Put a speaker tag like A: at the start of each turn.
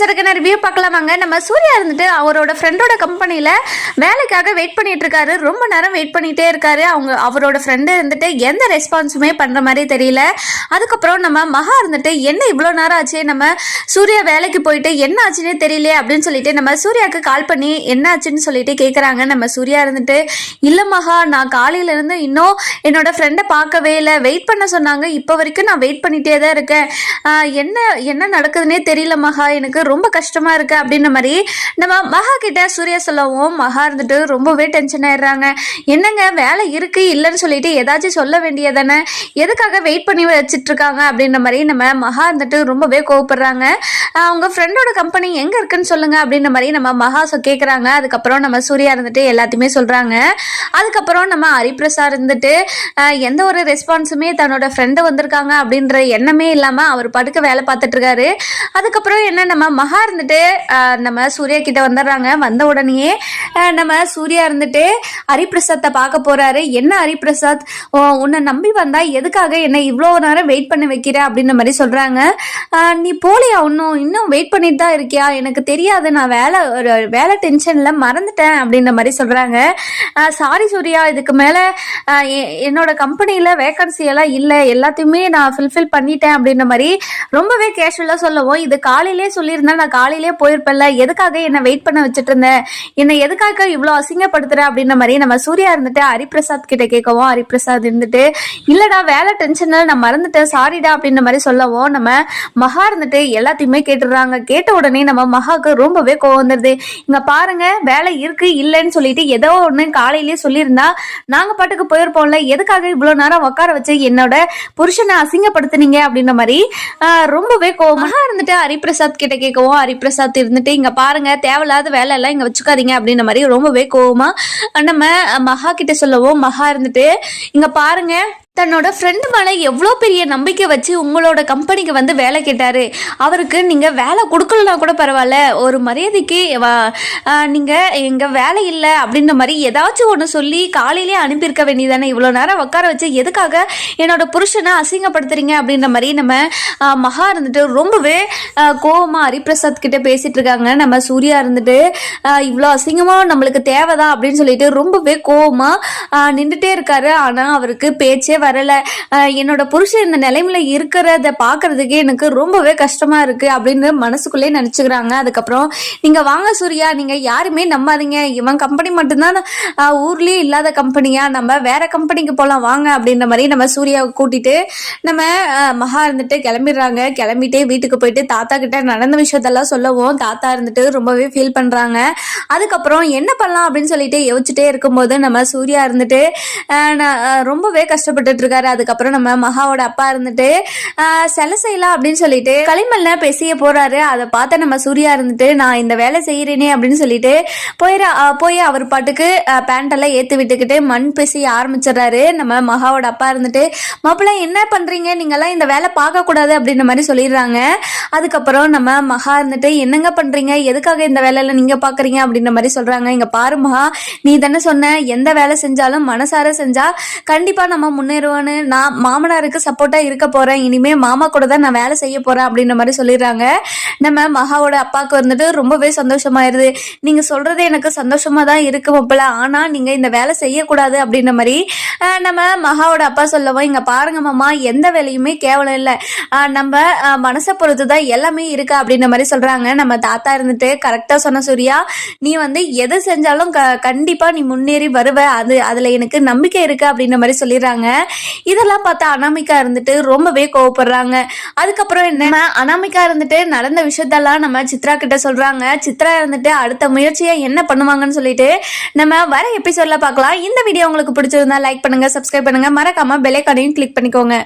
A: எபிசோடுக்கான review பார்க்கலாமாங்க நம்ம சூர்யா இருந்துட்டு அவரோட ஃப்ரெண்டோட கம்பெனியில் வேலைக்காக வெயிட் பண்ணிட்டு இருக்காரு. ரொம்ப நேரம் வெயிட் பண்ணிட்டே இருக்காரு. அவங்க அவரோட ஃப்ரெண்டு இருந்துட்டு எந்த ரெஸ்பான்ஸுமே பண்ணுற மாதிரி தெரியல. அதுக்கப்புறம் நம்ம மகா இருந்துட்டு என்ன இவ்வளோ நேரம் ஆச்சு? நம்ம சூர்யா வேலைக்கு போயிட்டு என்ன ஆச்சுன்னே தெரியல அப்படின்னு சொல்லிட்டு நம்ம சூர்யாவுக்கு கால் பண்ணி என்ன ஆச்சுன்னு சொல்லிட்டு கேட்குறாங்க நம்ம சூர்யா இருந்துட்டு இல்லை மகா நான் காலையிலேருந்து இன்னும் என்னோட ஃப்ரெண்டை பார்க்கவே இல்லை. வெயிட் பண்ண சொன்னாங்க. இப்போ வரைக்கும் நான் வெயிட் பண்ணிட்டே தான் இருக்கேன். என்ன என்ன நடக்குதுன்னே தெரியல மகா. எனக்கு ரொம்ப கஷ்டமா இருக்கு அப்படின்ற மாதிரி நம்ம மகா கிட்ட சூர்யா சொல்லவும் மகா இருந்துட்டு ரொம்பவே டென்ஷன் ஆயிடுறாங்க. என்னங்க வேலை இருக்கு இல்லைன்னு சொல்லிட்டு ஏதாச்சும் சொல்ல வேண்டியதானே? எதுக்காக வெயிட் பண்ணி வச்சுட்டு இருக்காங்க அப்படின்ற மாதிரி நம்ம மகா இருந்துட்டு ரொம்பவே கோவப்படுறாங்க. அவங்க ஃப்ரெண்டோட கம்பெனி எங்க இருக்குன்னு சொல்லுங்க அப்படின்ற மாதிரி நம்ம மகா கேட்குறாங்க அதுக்கப்புறம் நம்ம சூர்யா இருந்துட்டு எல்லாத்தையுமே சொல்றாங்க. அதுக்கப்புறம் நம்ம ஹரிபிரசா இருந்துட்டு எந்த ஒரு ரெஸ்பான்ஸுமே தன்னோட ஃப்ரெண்டு வந்திருக்காங்க அப்படின்ற எண்ணமே இல்லாமல் அவர் படுக்க வேலை பார்த்துட்டு இருக்காரு அதுக்கப்புறம் என்ன நம்ம மகா இருந்துட்டு நம்ம சூர்யா கிட்ட வந்துடுறாங்க. வந்த உடனேயே நம்ம சூர்யா இருந்துட்டு ஹரிபிரசாத்தை பார்க்க போறாரு. என்ன ஹரிபிரசாத்? உன்னை நம்பி வந்தா எதுக்காக என்னை இவ்வளோ நேரம் வெயிட் பண்ண வைக்கிற அப்படின்ற மாதிரி சொல்றாங்க. நீ போலியா இன்னும்? இன்னும் வெயிட் பண்ணிட்டு தான் இருக்கியா? எனக்கு தெரியாது. நான் வேலை ஒரு வேலை டென்ஷன்ல மறந்துட்டேன் அப்படின்ற மாதிரி சொல்றாங்க. சாரி சூர்யா. இதுக்கு மேல எ- என்னோட கம்பெனியில வேகன்சி எல்லாம் இல்லை. எல்லாத்தையுமே நான் ஃபில்ஃபில் பண்ணிட்டேன் அப்படின்ற மாதிரி ரொம்பவே கேஷுவலாக சொல்லவும். இது காலையிலே இருந்தா நான் காலையிலேயே போயிருப்பேன்ல. எதுக்காக என்னை வெயிட் பண்ண வச்சுட்டு இருந்தேன் என்னை எதுக்காக இவ்வளோ அசிங்கப்படுத்துற அப்படின்ற மாதிரி நம்ம சூர்யா இருந்துட்டு ஹரிபிரசாத் கிட்ட கேட்கவும் ஹரிபிரசாத் இருந்துட்டு இல்லடா வேலை டென்ஷனில் நான் மறந்துட்டேன். சாரிடா அப்படின்ற மாதிரி சொல்லவும் நம்ம மகா இருந்துட்டு எல்லாத்தையுமே கேட்டுடுறாங்க. கேட்ட உடனே நம்ம மகாவுக்கு ரொம்பவே கோவம் வந்துடுது இங்க பாருங்க வேலை இருக்கு இல்லைன்னு சொல்லிட்டு ஏதோ ஒன்று காலையிலேயே சொல்லியிருந்தா நாங்க பாட்டுக்கு போயிருப்போம்ல. எதுக்காக இவ்வளோ நேரம் உட்கார வச்சு என்னோட புருஷனை அசிங்கப்படுத்துனீங்க? அப்படின்ற மாதிரி ரொம்பவே கோவமாக இருந்துட்டு ஹரிபிரசாத் கிட்ட கேட்கவும் ஹரிபிரசாத் இருந்துட்டு இங்க பாருங்க தேவையில்லாத வேலை எல்லாம் இங்க வச்சுக்காதீங்க அப்படின்ற மாதிரி ரொம்பவே கோவமா நம்ம மகா கிட்ட சொல்லவும் மகா இருந்துட்டு இங்க பாருங்க தன்னோட ஃப்ரெண்டு மேலே எவ்வளோ பெரிய நம்பிக்கை வச்சு உங்களோட கம்பெனிக்கு வந்து வேலை கேட்டாரு. அவருக்கு நீங்கள் வேலை கொடுக்கலனா கூட பரவாயில்ல. ஒரு மரியாதைக்கு நீங்கள் எங்கள் வேலை இல்லை அப்படின்ற மாதிரி ஏதாச்சும் ஒன்று சொல்லி காலையிலே அனுப்பியிருக்க வேண்டியதானே இவ்வளோ நேரம் உட்கார வச்சு எதுக்காக என்னோட புருஷனை அசிங்கப்படுத்துறீங்க அப்படின்ற மாதிரி நம்ம மகா இருந்துட்டு ரொம்பவே கோவமாக ஹரிபிரசாத் கிட்ட பேசிட்டு இருக்காங்க. நம்ம சூர்யா இருந்துட்டு இவ்வளோ அசிங்கமாக நம்மளுக்கு தேவைதான் அப்படின்னு சொல்லிட்டு ரொம்பவே கோவமாக நின்றுட்டே இருக்காரு. ஆனால் அவருக்கு பேச்சே வரல. என்னோட புருஷன் இந்த நிலைமையில இருக்கிறத பார்க்கறதுக்கே எனக்கு ரொம்பவே கஷ்டமா இருக்கு அப்படின்னு மனசுக்குள்ளே நினைச்சுக்கிறாங்க. அதுக்கப்புறம் நீங்க வாங்க சூர்யா நீங்க யாருமே நம்பாதீங்க. இவன் கம்பெனி மட்டும்தான் ஊர்லயே இல்லாத கம்பெனியா நம்ம வேற கம்பெனிக்கு போலாம் வாங்க அப்படின்ற மாதிரி நம்ம சூர்யாவை கூட்டிட்டு நம்ம மகா இருந்துட்டு கிளம்பிடுறாங்க. கிளம்பிட்டே வீட்டுக்கு போயிட்டு தாத்தா கிட்ட நடந்த விஷயத்தெல்லாம் சொல்லவும் தாத்தா இருந்துட்டு ரொம்பவே ஃபீல் பண்றாங்க. அதுக்கப்புறம் என்ன பண்ணலாம் அப்படின்னு சொல்லிட்டு யோசிச்சுட்டே இருக்கும்போது நம்ம சூர்யா இருந்துட்டு நான், ரொம்பவே கஷ்டப்பட்டுட்டு இருக்காரு. அதுக்கப்புறம் நம்ம மகாவோட அப்பா இருந்துட்டு சில செய்யலாம் அப்படின்னு சொல்லிட்டு களிமல்ல பேசிய போறாரு. அதை பார்த்த நம்ம சூர்யா இருந்துட்டு நான் இந்த வேலை செய்யறேனே அப்படின்னு சொல்லிட்டு போயிட போய் அவர் பாட்டுக்கு பேண்டெல்லாம் ஏத்து விட்டுக்கிட்டு மண் பேசி ஆரம்பிச்சிடுறாரு. நம்ம மகாவோட அப்பா இருந்துட்டு மாப்பிள்ளை என்ன பண்றீங்க? நீங்கெல்லாம் இந்த வேலை பார்க்க கூடாது அப்படின்ற மாதிரி சொல்லிடுறாங்க. அதுக்கப்புறம் நம்ம மகா இருந்துட்டு என்னங்க பண்றீங்க? எதுக்காக இந்த வேலையில நீங்க பாக்குறீங்க? அப்படின்ற மாதிரி சொல்றாங்க. இங்க பாரு மகா நீ தானே சொன்ன எந்த வேலை செஞ்சாலும் மனசார செஞ்சா கண்டிப்பா நம்ம முன்னேறுவோன்னு நான் மாமனாருக்கு சப்போர்ட்டா இருக்க போறேன். இனிமே மாமா கூட தான் நான் வேலை செய்ய போறேன் அப்படின்ற மாதிரி சொல்லிடுறாங்க. நம்ம மகாவோட அப்பாவுக்கு வந்துட்டு ரொம்பவே சந்தோஷமாயிருது. நீங்க சொல்றது எனக்கு சந்தோஷமா தான் இருக்கு மாப்பிள்ள ஆனா நீங்க இந்த வேலை செய்யக்கூடாது அப்படின்ற மாதிரி நம்ம மகாவோட அப்பா சொல்லவும் இங்க பாருங்க மாமா எந்த வேலையுமே கேவலம் இல்லை. நம்ம மனசை பொறுத்து தான் எல்லாமே இருக்கு அப்படின்ற மாதிரி சொல்றாங்க. நம்ம தாத்தா இருந்துட்டு கரெக்டா சொன்ன சூர்யா நீ வந்து எது செஞ்சாலும் க கண்டிப்பா நீ முன்னேறி வருவ. அது அதுல எனக்கு நம்பிக்கை இருக்கு அப்படின்ற மாதிரி சொல்லிடுறாங்க. இதெல்லாம் பார்த்தா அனாமிக்கா இருந்துட்டு ரொம்பவே கோவப்படுறாங்க. அதுக்கப்புறம் என்ன அனாமிக்கா இருந்துட்டு நடந்த விஷயத்தெல்லாம் நம்ம சித்ரா கிட்ட சொல்றாங்க. சித்ரா இருந்துட்டு அடுத்த முயற்சியை என்ன பண்ணுவாங்கன்னு சொல்லிட்டு நம்ம வர எபிசோட்ல பார்க்கலாம். இந்த வீடியோ உங்களுக்கு பிடிச்சிருந்தா லைக் பண்ணுங்க சப்ஸ்கிரைப் பண்ணுங்க. மறக்காம பெல் ஐக்கானையும் கிளிக் பண்ணிக்கோங்க.